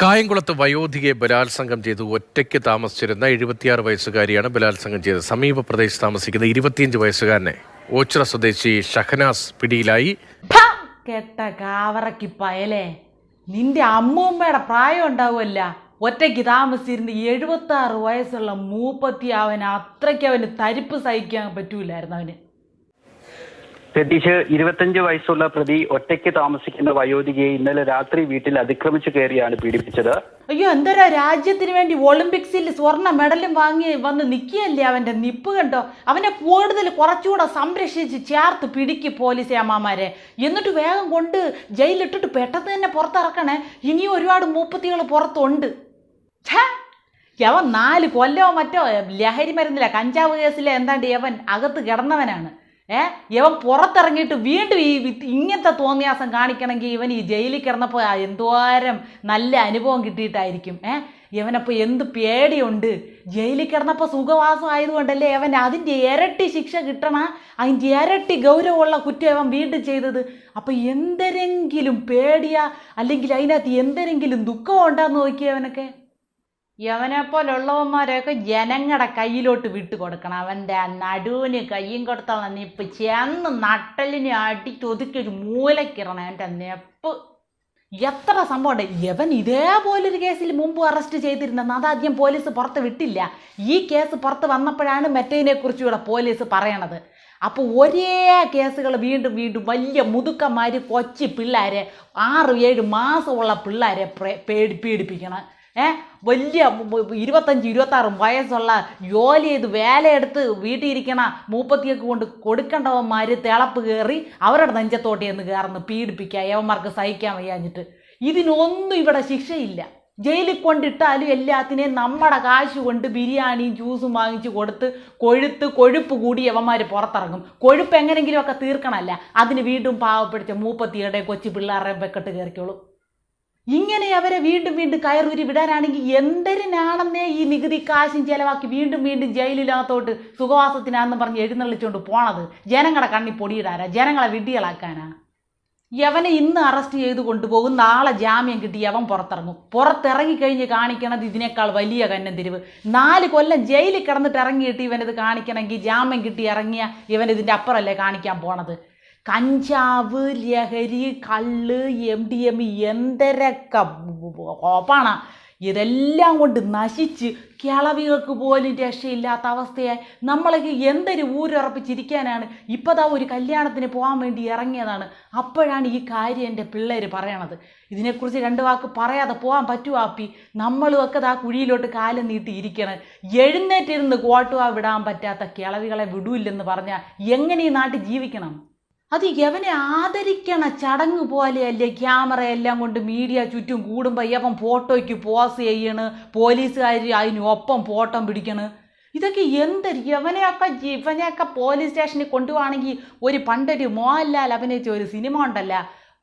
കായംകുളത്ത് വയോധികയെ ബലാത്സംഗം ചെയ്ത് ഒറ്റയ്ക്ക് താമസിച്ചിരുന്ന എഴുപത്തിയാറ് വയസ്സുകാരിയാണ് ബലാത്സംഗം ചെയ്തത്. സമീപ പ്രദേശത്ത് താമസിക്കുന്ന ഇരുപത്തിയഞ്ച് വയസ്സുകാരനെ ഓച്ചിറ സ്വദേശി ഷഹനാസ് പിടിയിലായി! കെട്ട കാവറയ്ക്ക് പയലേ. നിന്റെ അമ്മൂമ്മയുടെ പ്രായം ഉണ്ടാവുമല്ല. ഒറ്റയ്ക്ക് താമസിച്ചിരുന്ന എഴുപത്തി ആറ് വയസ്സുള്ള മൂപ്പത്തി അവന് അത്രയ്ക്ക് അവന് തരിപ്പ് സഹിക്കാൻ പറ്റൂലായിരുന്നു അവന്. രതീഷ് ഇരുപത്തഞ്ച് വയസ്സുള്ള പ്രതി ഒറ്റയ്ക്ക് താമസിക്കുന്ന വയോധികയെ ഇന്നലെ രാത്രി വീട്ടിൽ അതിക്രമിച്ചു കയറിയാണ് പീഡിപ്പിച്ചത്. അയ്യോ എന്തൊരു രാജ്യത്തിന് വേണ്ടി ഒളിമ്പിക്സിൽ സ്വർണ മെഡലും വാങ്ങി വന്ന് നിൽക്കുകയല്ലേ അവന്റെ നിപ്പ് കണ്ടോ? അവനെ കൂടുതൽ കുറച്ചുകൂടെ സംരക്ഷിച്ച് ചേർത്ത് പിടിക്ക് പോലീസ് അമ്മമാരെ എന്നിട്ട് വേഗം കൊണ്ട് ജയിലിട്ടിട്ട് പെട്ടെന്ന് തന്നെ പുറത്തിറക്കണേ. ഇനിയും ഒരുപാട് മൂപ്പത്തികൾ പുറത്തുണ്ട്. ഛേ! യവൻ നാല് കൊല്ലോ മറ്റോ ലഹരി മരുന്നില്ല കഞ്ചാവ് കേസിലെ എന്താണ്ട് യവൻ അകത്ത് കിടന്നവനാണ്. ഏ? ഇവൻ പുറത്തിറങ്ങിയിട്ട് വീണ്ടും ഈ ഇങ്ങനത്തെ തോന്നിയാസം കാണിക്കണമെങ്കിൽ ഇവൻ ഈ ജയിലിൽ കിടന്നപ്പോൾ എന്തോരം നല്ല അനുഭവം കിട്ടിയിട്ടായിരിക്കും. ഏ? ഇവനപ്പോൾ എന്ത് പേടിയുണ്ട്. ജയിലിൽ കിടന്നപ്പോൾ സുഖവാസം ആയതുകൊണ്ടല്ലേ അവൻ അതിന്റെ ഇരട്ടി ശിക്ഷ കിട്ടണ അതിന്റെ ഇരട്ടി ഗൗരവമുള്ള കുറ്റം അവൻ വീണ്ടും ചെയ്തത്. അപ്പോൾ എന്തെങ്കിലും പേടിയാ? അല്ലെങ്കിൽ അതിനകത്ത് എന്തെങ്കിലും ദുഃഖം ഉണ്ടാന്ന് നോക്കിയവനൊക്കെ യവനെ പോലുള്ളവന്മാരെയൊക്കെ ജനങ്ങളുടെ കയ്യിലോട്ട് വിട്ടു കൊടുക്കണം അവന്റെ നടുവിന് കയ്യും കൊടുത്തോളം നെപ്പ് ചെന്ന് നട്ടലിനെ അടിച്ചൊതുക്കി ഒരു മൂലക്കിറണം അവന്റെ നെപ്പ്. എത്ര സംഭവമുണ്ട്? യവൻ ഇതേപോലൊരു കേസിൽ മുമ്പ് അറസ്റ്റ് ചെയ്തിരുന്നെന്ന് അതാദ്യം പോലീസ് പുറത്ത് വിട്ടില്ല. ഈ കേസ് പുറത്ത് വന്നപ്പോഴാണ് മറ്റേതിനെ കുറിച്ചുകൂടെ പോലീസ് പറയണത്. അപ്പോൾ ഒരേ കേസുകൾ വീണ്ടും വീണ്ടും വലിയ മുതുക്കന്മാർ കൊച്ചു പിള്ളേരെ ആറ് ഏഴ് മാസമുള്ള പിള്ളേരെ പീഡിപ്പിക്കണം. ഏ? വലിയ ഇരുപത്തഞ്ച് ഇരുപത്താറും വയസ്സുള്ള ജോലി ചെയ്ത് വേലയെടുത്ത് വീട്ടിൽ ഇരിക്കണ മൂപ്പത്തിയൊക്കെ കൊണ്ട് കൊടുക്കേണ്ടവന്മാർ തിളപ്പ് കയറി അവരുടെ നെഞ്ചത്തോട്ടി എന്ന് കയറുന്നു പീഡിപ്പിക്കുക യവന്മാർക്ക് സഹിക്കാൻ വയ്യാഞ്ഞിട്ട്. ഇതിനൊന്നും ഇവിടെ ശിക്ഷയില്ല. ജയിലിൽ കൊണ്ടിട്ടാലും എല്ലാത്തിനെയും നമ്മുടെ കാശ് കൊണ്ട് ബിരിയാണിയും ജ്യൂസും വാങ്ങിച്ച് കൊടുത്ത് കൊഴുത്ത് കൊഴുപ്പ് കൂടി യവന്മാർ പുറത്തിറങ്ങും. കൊഴുപ്പ് എങ്ങനെങ്കിലുമൊക്കെ തീർക്കണമല്ല. അതിന് വീണ്ടും പാവപ്പിടിച്ച മൂപ്പത്തിയുടെ കൊച്ചു പിള്ളേരുടെ വെക്കട്ട് കയറിക്കോളും. ഇങ്ങനെ അവരെ വീണ്ടും വീണ്ടും കയറൂരി വിടാനാണെങ്കിൽ എന്തരിനാണെന്നേ ഈ നികുതി കാശും ചെലവാക്കി വീണ്ടും വീണ്ടും ജയിലിനകത്തോട്ട് സുഖവാസത്തിനാണെന്ന് പറഞ്ഞ് എഴുന്നള്ളിച്ചുകൊണ്ട് പോണത്. ജനങ്ങളെ കണ്ണി പൊടിയിടാനാ? ജനങ്ങളെ വിഡ്ഢികളാക്കാനാ? യവനെ ഇന്ന് അറസ്റ്റ് ചെയ്ത് കൊണ്ടുപോകും. നാളെ ജാമ്യം കിട്ടി യവൻ പുറത്തിറങ്ങും. പുറത്തിറങ്ങി കഴിഞ്ഞ് കാണിക്കണത് ഇതിനേക്കാൾ വലിയ കന്നം തിരിവ് നാല് കൊല്ലം ജയിലിൽ കിടന്നിട്ട് ഇറങ്ങിയിട്ട് ഇവനത് കാണിക്കണമെങ്കിൽ ജാമ്യം കിട്ടി ഇറങ്ങിയ ഇവൻ ഇതിന്റെ അപ്പുറമല്ലേ കാണിക്കാൻ പോണത്? കഞ്ചാവ് ലഹരി കള്ള് എം ഡി എം എന്തരക്ക കോപ്പാണ്. ഇതെല്ലാം കൊണ്ട് നശിച്ച് കിളവികൾക്ക് പോലും രക്ഷയില്ലാത്ത അവസ്ഥയായി. നമ്മളൊക്കെ എന്തൊരു ഊരുറപ്പിച്ചിരിക്കാനാണ്? ഇപ്പതാ ഒരു കല്യാണത്തിന് പോകാൻ വേണ്ടി ഇറങ്ങിയതാണ്. അപ്പോഴാണ് ഈ കാര്യം എന്റെ പിള്ളേർ പറയണത്. ഇതിനെക്കുറിച്ച് രണ്ട് വാക്ക് പറയാതെ പോകാൻ പറ്റുമോ ആപ്പി നമ്മളും ഒക്കെ ആ കുഴിയിലോട്ട് കാലം നീട്ടി ഇരിക്കണം. എഴുന്നേറ്റിരുന്ന് കോട്ടുവാ വിടാൻ പറ്റാത്ത കിളവികളെ വിടൂല്ലെന്ന് പറഞ്ഞാൽ എങ്ങനെ ഈ നാട്ടിൽ ജീവിക്കണം? അത് യവനെ ആദരിക്കണ ചടങ്ങ് പോലെയല്ലേ ക്യാമറ എല്ലാം കൊണ്ട് മീഡിയ ചുറ്റും കൂടുമ്പോൾ യവൻ ഫോട്ടോയ്ക്ക് പോസ് ചെയ്യണ് പോലീസുകാർ അതിനൊപ്പം ഫോട്ടോ പിടിക്കണ്. ഇതൊക്കെ എന്തൊരു യവനെയൊക്കെ ഇവനെയൊക്കെ പോലീസ് സ്റ്റേഷനിൽ കൊണ്ടുപോവാണെങ്കിൽ ഒരു പണ്ടൊരു മോഹൻലാൽ അഭിനയിച്ച ഒരു സിനിമ ഉണ്ടല്ല.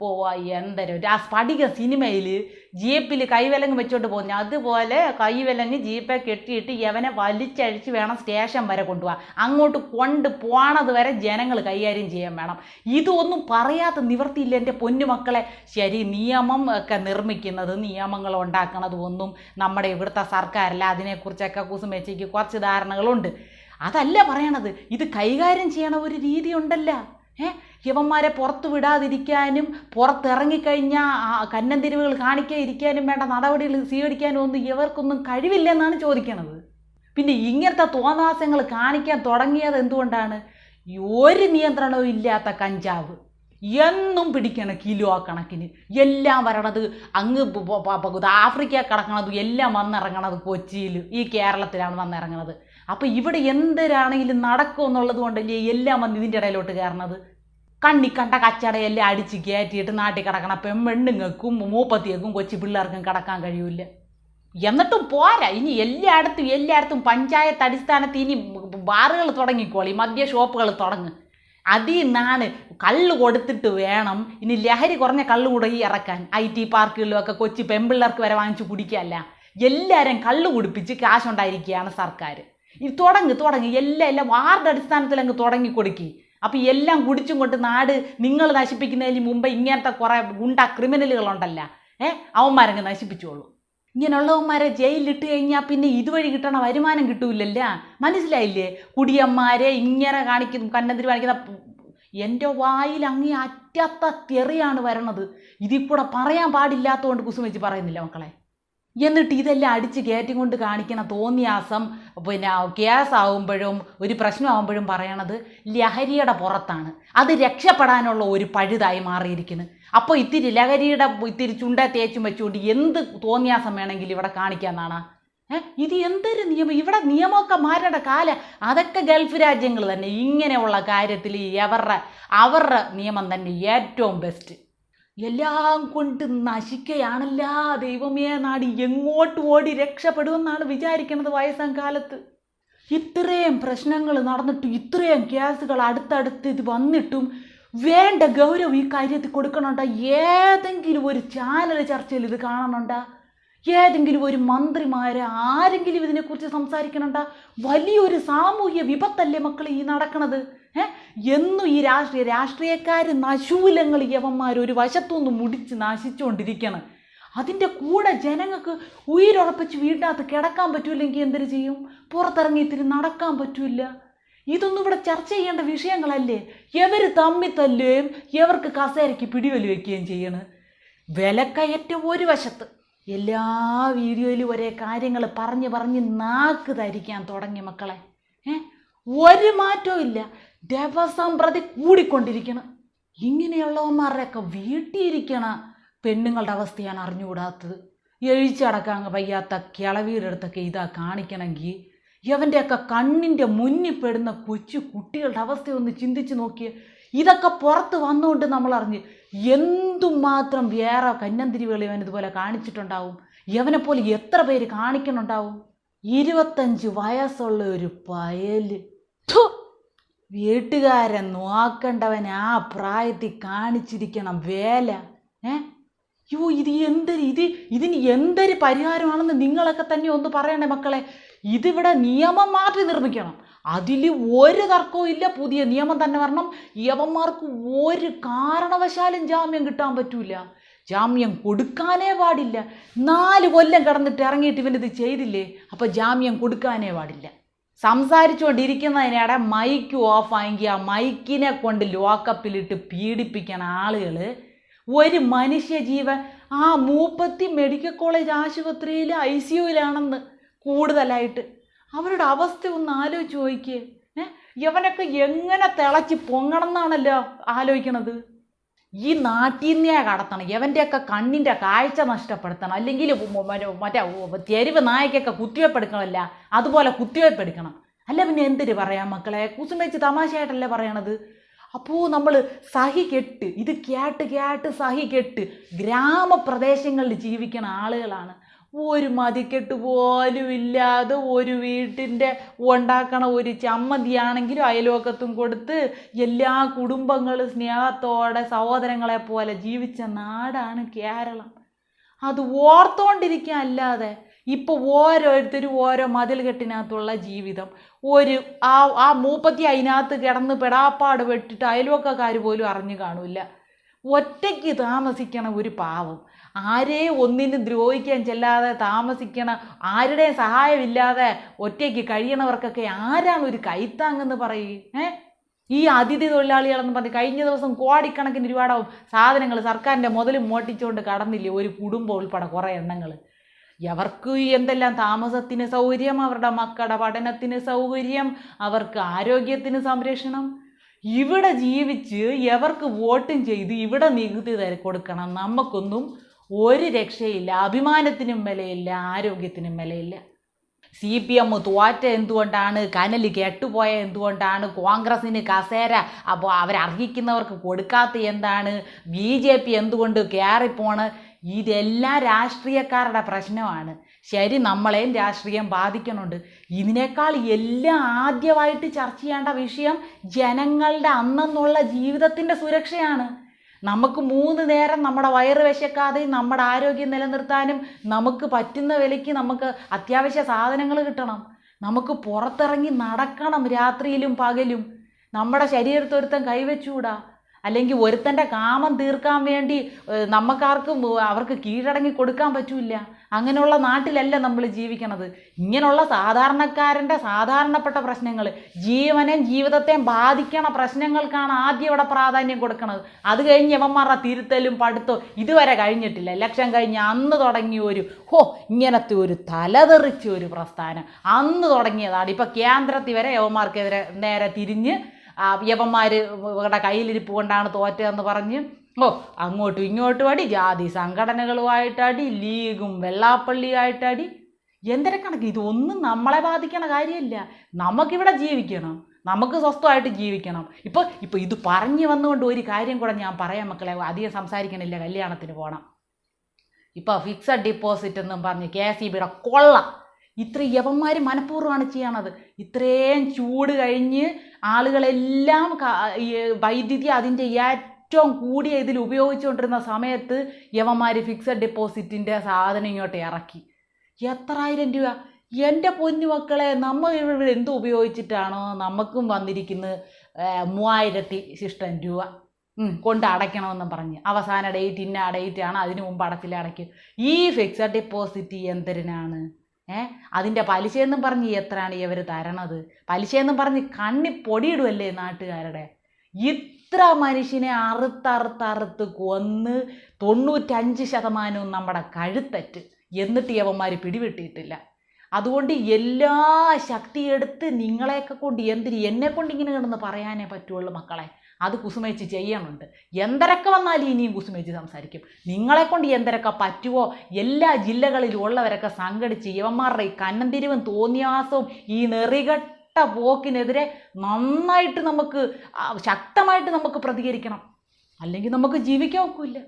പോവാ എന്തൊരു. ആ സ്ഫടിക സിനിമയിൽ ജീപ്പിൽ കൈവിലങ്ങ് വെച്ചോണ്ട് പോകുന്നു അതുപോലെ കൈവിലങ്ങ് ജീപ്പെ കെട്ടിയിട്ട് യവനെ വലിച്ചഴിച്ച് വേണം സ്റ്റേഷൻ വരെ കൊണ്ടുപോകാൻ അങ്ങോട്ട് കൊണ്ട് പോണത് വരെ ജനങ്ങൾ കൈകാര്യം ചെയ്യാൻ വേണം. ഇതൊന്നും പറയാത്ത നിവർത്തിയില്ല എന്റെ പൊന്നുമക്കളെ. ശരി നിയമം ഒക്കെ നിർമ്മിക്കുന്നത് നിയമങ്ങൾ ഉണ്ടാക്കണതും ഒന്നും നമ്മുടെ ഇവിടുത്തെ സർക്കാരല്ല. അതിനെക്കുറിച്ചൊക്കെ കുസുമേച്ചയ്ക്ക് കുറച്ച് ധാരണകളുണ്ട്. അതല്ല പറയണത് ഇത് കൈകാര്യം ചെയ്യണ ഒരു രീതി ഉണ്ടല്ല ഏ? യവന്മാരെ പുറത്ത് വിടാതിരിക്കാനും പുറത്തിറങ്ങിക്കഴിഞ്ഞാൽ കന്നന്തിരിവുകൾ കാണിക്കാൻ ഇരിക്കാനും വേണ്ട നടപടികൾ സ്വീകരിക്കാനും ഒന്നും ഇവർക്കൊന്നും കഴിവില്ലെന്നാണ് ചോദിക്കണത്. പിന്നെ ഇങ്ങനത്തെ തോന്നാസങ്ങൾ കാണിക്കാൻ തുടങ്ങിയത് എന്തുകൊണ്ടാണ്? ഒരു നിയന്ത്രണവും ഇല്ലാത്ത കഞ്ചാവ്. എന്നും പിടിക്കണം കിലോ കണക്കിന്. എല്ലാം വരണത് അങ്ങ് ആഫ്രിക്ക കിടക്കണത് എല്ലാം വന്നിറങ്ങണത് കൊച്ചിയിൽ. ഈ കേരളത്തിലാണ് വന്നിറങ്ങണത്. അപ്പോൾ ഇവിടെ എന്തരാണെങ്കിലും നടക്കും എന്നുള്ളത് കൊണ്ടല്ലേ എല്ലാം വന്ന് ഇതിന്റെ ഇടയിലോട്ട് കയറണത്? കണ്ണി കണ്ട കച്ചടയെല്ലാം അടിച്ച് കയറ്റിയിട്ട് നാട്ടിൽ കിടക്കണ പെണ്ണെണ്ണുങ്ങൾക്കും മൂപ്പത്തിയേക്കും കൊച്ചു പിള്ളേർക്കും കിടക്കാൻ കഴിയൂല എന്നിട്ടും പോരാ. ഇനി എല്ലായിടത്തും എല്ലായിടത്തും പഞ്ചായത്ത് അടിസ്ഥാനത്തിൽ ഇനി ബാറുകൾ തുടങ്ങിക്കോളി മദ്യ ഷോപ്പുകൾ തുടങ്ങും. അതിൽ നിന്നാണ് കള്ള് കൊടുത്തിട്ട് വേണം ഇനി ലഹരി കുറഞ്ഞ കള്ള് കുടുങ്ങി ഇറക്കാൻ. ഐ ടി പാർക്കുകളിലും ഒക്കെ കൊച്ചു പെമ്പിള്ളേർക്ക് വരെ വാങ്ങിച്ച് കുടിക്കല്ല എല്ലാവരും കള്ള് കുടിപ്പിച്ച് കാശുണ്ടായിരിക്കുകയാണ് സർക്കാർ ഇത് തുടങ്ങ് തുടങ്ങി. എല്ലാം എല്ലാം വാർഡ് അടിസ്ഥാനത്തിൽ അങ്ങ് തുടങ്ങി കൊടുക്കി? അപ്പം എല്ലാം കുടിച്ചും കൊണ്ട് നാട് നിങ്ങൾ നശിപ്പിക്കുന്നതിന് മുമ്പ് ഇങ്ങനത്തെ കുറേ ഗുണ്ട ക്രിമിനലുകളുണ്ടല്ല. ഏ? അവന്മാരങ്ങ് നശിപ്പിച്ചോളൂ. ഇങ്ങനെയുള്ളവന്മാരെ ജയിലിലിട്ട് കഴിഞ്ഞാൽ പിന്നെ ഇതുവഴി കിട്ടണ വരുമാനം കിട്ടൂലല്ല. മനസ്സിലായില്ലേ? കുടിയന്മാരെ ഇങ്ങനെ കാണിക്കുന്നു കന്നതിരി കാണിക്കുന്ന എന്റെ വായിൽ അങ്ങേ അറ്റത്ത തെറിയാണ് വരണത്. ഇതിൽ കൂടെ പറയാൻ പാടില്ലാത്തതുകൊണ്ട് കുസുമച്ച് പറയുന്നില്ല മക്കളെ. എന്നിട്ട് ഇതെല്ലാം അടിച്ച് കയറ്റി കൊണ്ട് കാണിക്കണ തോന്നിയാസം പിന്നെ ഗ്യാസ് ആവുമ്പോഴും ഒരു പ്രശ്നമാകുമ്പോഴും പറയണത് ലഹരിയുടെ പുറത്താണ്. അത് രക്ഷപ്പെടാനുള്ള ഒരു പഴുതായി മാറിയിരിക്കുന്നു. അപ്പോൾ ഇത്തിരി ലഹരിയുടെ ഇത്തിരി ചുണ്ട തേച്ചും വെച്ചുകൊണ്ട് എന്ത് തോന്നിയാസം വേണമെങ്കിലും ഇവിടെ കാണിക്കാന്നാണ് ഇത് എന്തൊരു നിയമം? ഇവിടെ നിയമമൊക്കെ മാറേണ്ട കാല. അതൊക്കെ ഗൾഫ് രാജ്യങ്ങൾ തന്നെ ഇങ്ങനെയുള്ള കാര്യത്തിൽ അവരുടെ അവരുടെ നിയമം തന്നെ ഏറ്റവും ബെസ്റ്റ് എല്ലാം കൊണ്ട് നശിക്കയാണല്ല ദൈവമേ നാട്. എങ്ങോട്ട് ഓടി രക്ഷപ്പെടുമെന്നാണ് വിചാരിക്കുന്നത് വയസ്സാം കാലത്ത്. ഇത്രയും പ്രശ്നങ്ങൾ നടന്നിട്ടും ഇത്രയും കേസുകൾ അടുത്തടുത്ത് ഇത് വന്നിട്ടും വേണ്ട ഗൗരവം ഈ കാര്യത്തിൽ കൊടുക്കണുണ്ട? ഏതെങ്കിലും ഒരു ചാനൽ ചർച്ചയിൽ ഇത് കാണണുണ്ട? ഏതെങ്കിലും ഒരു മന്ത്രിമാർ ആരെങ്കിലും ഇതിനെക്കുറിച്ച് സംസാരിക്കണുണ്ട? വലിയൊരു സാമൂഹ്യ വിപത്തല്ലേ മക്കൾ ഈ നടക്കണത്? ഏ? എന്നും ഈ രാഷ്ട്രീയ രാഷ്ട്രീയക്കാർ നശൂലങ്ങൾ യവന്മാർ ഒരു വശത്തുനിന്ന് മുടിച്ച് നശിച്ചുകൊണ്ടിരിക്കണം അതിന്റെ കൂടെ ജനങ്ങൾക്ക് ഉയരുറപ്പിച്ച് വീടിനകത്ത് കിടക്കാൻ പറ്റൂലെങ്കിൽ എന്തൊരു ചെയ്യും? പുറത്തിറങ്ങി ഇത്തിരി നടക്കാൻ പറ്റൂല ഇതൊന്നും ഇവിടെ ചർച്ച ചെയ്യേണ്ട വിഷയങ്ങളല്ലേ? എവർ തമ്മി തല്ലുകയും എവർക്ക് കസേരയ്ക്ക് പിടിവലി വയ്ക്കുകയും ചെയ്യണം? വിലക്കയറ്റം ഒരു വശത്ത്. എല്ലാ വീഡിയോയിലും ഒരേ കാര്യങ്ങൾ പറഞ്ഞ് പറഞ്ഞ് നാക്ക് ധരിക്കാൻ തുടങ്ങി മക്കളെ. ഏ? ഒരു മാറ്റവും ഇല്ല. ദിവസം പ്രതി കൂടിക്കൊണ്ടിരിക്കണം. ഇങ്ങനെയുള്ളവന്മാരുടെയൊക്കെ വീട്ടിയിരിക്കണ പെണ്ണുങ്ങളുടെ അവസ്ഥയാണ് അറിഞ്ഞുകൂടാത്തത്. എഴിച്ചടക്കാൻ വയ്യാത്ത കിളവീടടുത്തൊക്കെ ഇതാ കാണിക്കണമെങ്കിൽ ഇവന്റെയൊക്കെ കണ്ണിന്റെ മുന്നിൽ പെടുന്ന കൊച്ചു കുട്ടികളുടെ അവസ്ഥയൊന്ന് ചിന്തിച്ച് നോക്കിയേ. ഇതൊക്കെ പുറത്ത് വന്നുകൊണ്ട് നമ്മൾ അറിഞ്ഞ് എന്തുമാത്രം വേറെ കന്നന്തിരിവുകൾ ഇവൻ ഇതുപോലെ കാണിച്ചിട്ടുണ്ടാവും? ഇവനെ പോലെ എത്ര പേര് കാണിക്കണുണ്ടാവും? ഇരുപത്തഞ്ച് വയസ്സുള്ള ഒരു പയൽ! വീട്ടുകാരൻ നോക്കണ്ടവൻ ആ പ്രായത്തിൽ കാണിച്ചിരിക്കണം വേല. ഏ? യോ ഇത് എന്തൊരു ഇത്? ഇതിന് എന്തൊരു പരിഹാരമാണെന്ന് നിങ്ങളൊക്കെ തന്നെ ഒന്ന് പറയണേ മക്കളെ? ഇതിവിടെ നിയമം മാറ്റി നിർമ്മിക്കണം. അതിൽ ഒരു തർക്കവും ഇല്ല. പുതിയ നിയമം തന്നെ വരണം. യവന്മാർക്ക് ഒരു കാരണവശാലും ജാമ്യം കിട്ടാൻ പറ്റൂല. ജാമ്യം കൊടുക്കാനേ പാടില്ല. നാല് കൊല്ലം കിടന്നിട്ട് ഇറങ്ങിയിട്ട് ഇവനിത് ചെയ്തില്ലേ? അപ്പോൾ ജാമ്യം കൊടുക്കാനേ പാടില്ല. സംസാരിച്ചുകൊണ്ടിരിക്കുന്നതിനിടെ മൈക്ക് ഓഫ് ആയെങ്കിൽ ആ മൈക്കിനെ കൊണ്ട് ലോക്കപ്പിലിട്ട് പീഡിപ്പിക്കണ ആളുകൾ ഒരു മനുഷ്യ ജീവൻ ആ മൂപ്പത്തി മെഡിക്കൽ കോളേജ് ആശുപത്രിയിൽ ഐ സി യുവിലാണെന്ന് കൂടുതലായിട്ട് അവരുടെ അവസ്ഥ ഒന്ന് ആലോചിച്ച് നോക്കിയേ. ഏ? ഇവനൊക്കെ എങ്ങനെ തിളച്ച് പൊങ്ങണം എന്നാണല്ലോ ആലോചിക്കണത്? ഈ നാട്ടിന്നേ കടത്തണം. എവന്റെയൊക്കെ കണ്ണിന്റെ കാഴ്ച നഷ്ടപ്പെടുത്തണം. അല്ലെങ്കിൽ മറ്റേ തെരുവ് നായ്ക്കൊക്കെ കുത്തിവയ്പ്പ് എടുക്കണമല്ല അതുപോലെ കുത്തിവയ്പ്പ് എടുക്കണം അല്ല പിന്നെ എന്തിന് പറയാം മക്കളെ? കുസുമേച്ച് തമാശയായിട്ടല്ലേ പറയണത്? അപ്പോൾ നമ്മൾ സഹി കെട്ട് ഇത് കേട്ട് കേട്ട് സഹി കെട്ട് ഗ്രാമപ്രദേശങ്ങളിൽ ജീവിക്കുന്ന ആളുകളാണ്. ഒരു മതിക്കെട്ട് പോലും ഇല്ലാതെ ഒരു വീട്ടിന്റെ ഉണ്ടാക്കണ ഒരു ചമ്മന്തിയാണെങ്കിലും അയൽവക്കത്തും കൊടുത്ത് എല്ലാ കുടുംബങ്ങളും സ്നേഹത്തോടെ സഹോദരങ്ങളെ പോലെ ജീവിച്ച നാടാണ് കേരളം. അത് ഓർത്തോണ്ടിരിക്കാൻ അല്ലാതെ ഇപ്പോൾ ഓരോരുത്തരും ഓരോ മതിൽ കെട്ടിനകത്തുള്ള ജീവിതം. ഒരു ആ ആ മൂപ്പത്തി അതിനകത്ത് കിടന്ന് പെടാപ്പാട് വെട്ടിട്ട് അയൽവക്കക്കാർ പോലും അറിഞ്ഞു കാണൂല ഒറ്റയ്ക്ക് താമസിക്കണ ഒരു പാവം. ആരെയും ഒന്നിനും ദ്രോഹിക്കാൻ ചെല്ലാതെ താമസിക്കണ ആരുടെയും സഹായമില്ലാതെ ഒറ്റയ്ക്ക് കഴിയണവർക്കൊക്കെ ആരാണ് ഒരു കൈത്താങ്ങെന്ന് പറയുക ഏ? ഈ അതിഥി തൊഴിലാളികളെന്ന് പറഞ്ഞ് കഴിഞ്ഞ ദിവസം കോടിക്കണക്കിന് രൂപയുടെ സാധനങ്ങൾ സർക്കാരിന്റെ മുതലും മോട്ടിച്ചുകൊണ്ട് കടന്നില്ലേ ഒരു കുടുംബം ഉൾപ്പെടെ കുറേ എണ്ണങ്ങൾ. അവർക്ക് എന്തെല്ലാം താമസത്തിന് സൗകര്യം അവരുടെ മക്കളുടെ പഠനത്തിന് സൗകര്യം അവർക്ക് ആരോഗ്യത്തിന് സംരക്ഷണം. ഇവിടെ ജീവിച്ച് എവർക്ക് വോട്ടും ചെയ്ത് ഇവിടെ നികുതി തര കൊടുക്കണം? നമുക്കൊന്നും ഒരു രക്ഷയില്ല. അഭിമാനത്തിനും വിലയില്ല ആരോഗ്യത്തിനും വിലയില്ല. സി പി എം തോറ്റ എന്തുകൊണ്ടാണ്? കനൽ കെട്ടുപോയ എന്തുകൊണ്ടാണ്? കോൺഗ്രസിന് കസേര അപ്പോൾ അവരർഹിക്കുന്നവർക്ക് കൊടുക്കാത്ത എന്താണ്? ബി ജെ പി എന്തുകൊണ്ട് കയറിപ്പോണ് ഇതെല്ലാം രാഷ്ട്രീയക്കാരുടെ പ്രശ്നമാണ്. ശരി നമ്മളെയും രാഷ്ട്രീയം ബാധിക്കുന്നുണ്ട്. ഇതിനേക്കാൾ എല്ലാം ആദ്യമായിട്ട് ചർച്ച ചെയ്യേണ്ട വിഷയം ജനങ്ങളുടെ അന്നെന്നുള്ള ജീവിതത്തിന്റെ സുരക്ഷയാണ്. നമുക്ക് മൂന്ന് നേരം നമ്മുടെ വയറ് വിശക്കാതെയും നമ്മുടെ ആരോഗ്യം നിലനിർത്താനും നമുക്ക് പറ്റുന്ന വിലയ്ക്ക് നമുക്ക് അത്യാവശ്യ സാധനങ്ങൾ കിട്ടണം. നമുക്ക് പുറത്തിറങ്ങി നടക്കണം രാത്രിയിലും പകലും. നമ്മുടെ ശരീരത്തൊരുത്തം കൈവച്ചുകൂടാ? അല്ലെങ്കിൽ ഒരുത്തന്റെ കാമം തീർക്കാൻ വേണ്ടി നമുക്കാർക്കും അവർക്ക് കീഴടങ്ങി കൊടുക്കാൻ പറ്റൂല അങ്ങനെയുള്ള നാട്ടിലല്ല നമ്മൾ ജീവിക്കണത്. ഇങ്ങനെയുള്ള സാധാരണക്കാരന്റെ സാധാരണപ്പെട്ട പ്രശ്നങ്ങൾ ജീവനെയും ജീവിതത്തെയും ബാധിക്കണ പ്രശ്നങ്ങൾക്കാണ് ആദ്യം ഇവിടെ പ്രാധാന്യം കൊടുക്കുന്നത് അത് കഴിഞ്ഞ് യവന്മാരുടെ തിരുത്തലും പഠിത്തവും ഇതുവരെ കഴിഞ്ഞിട്ടില്ല. ലക്ഷം കഴിഞ്ഞ് അന്ന് തുടങ്ങിയ ഒരു ഹോ ഇങ്ങനത്തെ ഒരു തലതെറിച്ച ഒരു പ്രസ്ഥാനം. അന്ന് തുടങ്ങിയതാണ്. ഇപ്പം കേന്ദ്രത്തിൽ വരെ യവന്മാർക്കെതിരെ നേരെ തിരിഞ്ഞ് യവന്മാർ ഇവരുടെ കയ്യിലിരിപ്പ് കൊണ്ടാണ് തോറ്റതെന്ന് പറഞ്ഞ് ഓ അങ്ങോട്ടും ഇങ്ങോട്ടും അടി ജാതി സംഘടനകളുമായിട്ടടി ലീഗും വെള്ളാപ്പള്ളിയായിട്ടടി എന്തൊക്കെ കണക്ക് ഇതൊന്നും നമ്മളെ ബാധിക്കണ കാര്യമില്ല. നമുക്കിവിടെ ജീവിക്കണം. നമുക്ക് സ്വസ്ഥമായിട്ട് ജീവിക്കണം. ഇപ്പോൾ ഇപ്പോൾ ഇത് പറഞ്ഞു വന്നുകൊണ്ട് ഒരു കാര്യം കൂടെ ഞാൻ പറയാം മക്കളെ. അധികം സംസാരിക്കണില്ല. കല്യാണത്തിന് പോകണം ഇപ്പോൾ ഫിക്സഡ് ഡിപ്പോസിറ്റ് എന്നും പറഞ്ഞ് കെ ഇ ബിയുടെ കൊള്ള. ഇത്ര യവന്മാർ മനഃപൂർവമാണ് ചെയ്യണത്. ഇത്രയും ചൂട് കഴിഞ്ഞ് ആളുകളെല്ലാം വൈദ്യുതി അതിന്റെ ഏറ്റവും കൂടിയ ഇതിൽ ഉപയോഗിച്ചുകൊണ്ടിരുന്ന സമയത്ത് യവന്മാർ ഫിക്സഡ് ഡെപ്പോസിറ്റിന്റെ സാധനം ഇങ്ങോട്ട് ഇറക്കി. എത്രായിരം രൂപ? എന്റെ പൊന്നു മക്കളെ നമ്മൾ ഇവിടെ എന്ത് ഉപയോഗിച്ചിട്ടാണോ നമുക്കും വന്നിരിക്കുന്നത് മൂവായിരത്തി ശിഷ്ടം രൂപ കൊണ്ട് അടയ്ക്കണമെന്നും പറഞ്ഞ്. അവസാന ഡേറ്റ് ഇന്ന ഡേറ്റ് ആണ് അതിന് മുമ്പ് അടച്ചില്ല അടയ്ക്കും. ഈ ഫിക്സഡ് ഡെപ്പോസിറ്റ് എന്തിനാണ് ഏ? അതിന്റെ പലിശയെന്നും പറഞ്ഞ് എത്രയാണ് ഇവർ തരണത്? പലിശയെന്നും പറഞ്ഞ് കണ്ണി പൊടിയിടുമല്ലേ നാട്ടുകാരുടെ? ഇത്ര മനുഷ്യനെ അറുത്തറുത്തറുത്ത് കൊന്ന് തൊണ്ണൂറ്റഞ്ച് ശതമാനവും നമ്മുടെ കഴുത്തറ്റ്. എന്നിട്ട് യവന്മാർ പിടിവിട്ടിട്ടില്ല അതുകൊണ്ട് എല്ലാ ശക്തിയെടുത്ത് നിങ്ങളെയൊക്കെ കൊണ്ട് എന്തിന് എന്നെ കൊണ്ട് ഇങ്ങനെ കിടന്ന് പറയാനേ പറ്റുള്ളൂ മക്കളെ? അത് കുസുമേച്ചി ചെയ്യണമുണ്ട് എന്തരൊക്കെ വന്നാലും ഇനിയും കുസുമേച്ചി സംസാരിക്കും. നിങ്ങളെ കൊണ്ട് എന്തരൊക്കെ പറ്റുമോ എല്ലാ ജില്ലകളിലും ഉള്ളവരൊക്കെ സംഘടിച്ച് യവന്മാരുടെ ഈ കന്നന്തിരിവും തോന്നിയാസവും ഈ നെറികെട്ട പോക്കിനെതിരെ നന്നായിട്ട് നമുക്ക് ശക്തമായിട്ട് നമുക്ക് പ്രതികരിക്കണം. അല്ലെങ്കിൽ നമുക്ക് ജീവിക്കാൻ ഒക്കില്ല.